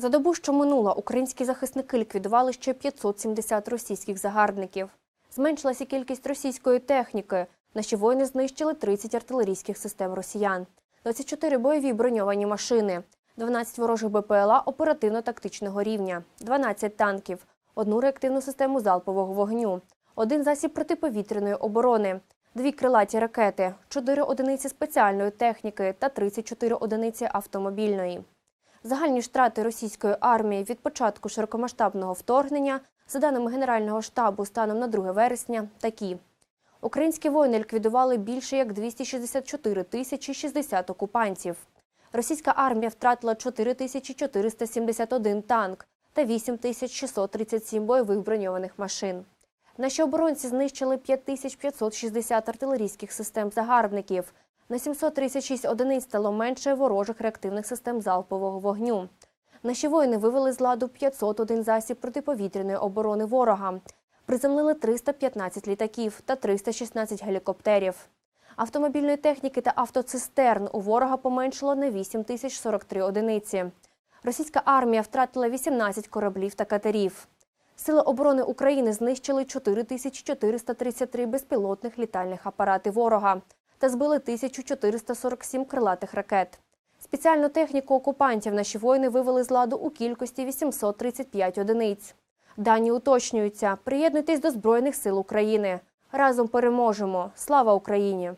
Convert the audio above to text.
За добу, що минула, українські захисники ліквідували ще 570 російських загарбників. Зменшилася кількість російської техніки. Наші воїни знищили 30 артилерійських систем росіян, 24 бойові броньовані машини, 12 ворожих БПЛА оперативно-тактичного рівня, 12 танків, одну реактивну систему залпового вогню, один засіб протиповітряної оборони, дві крилаті ракети, 4 одиниці спеціальної техніки та 34 одиниці автомобільної. Загальні ж втрати російської армії від початку широкомасштабного вторгнення, за даними Генерального штабу, станом на 2 вересня, такі. Українські воїни ліквідували більше як 264 тисячі 60 окупантів. Російська армія втратила 4 тисячі 471 танк та 8 тисяч 637 бойових броньованих машин. Наші оборонці знищили 5560 артилерійських систем загарбників. На 736 одиниць стало менше ворожих реактивних систем залпового вогню. Наші воїни вивели з ладу 501 засіб протиповітряної оборони ворога. Приземлили 315 літаків та 316 гелікоптерів. Автомобільної техніки та автоцистерн у ворога поменшило на 8 тисяч 43 одиниці. Російська армія втратила 18 кораблів та катерів. Сили оборони України знищили 4433 безпілотних літальних апарати ворога та збили 1447 крилатих ракет. Спеціальну техніку окупантів наші воїни вивели з ладу у кількості 835 одиниць. Дані уточнюються. Приєднуйтесь до Збройних сил України. Разом переможемо. Слава Україні!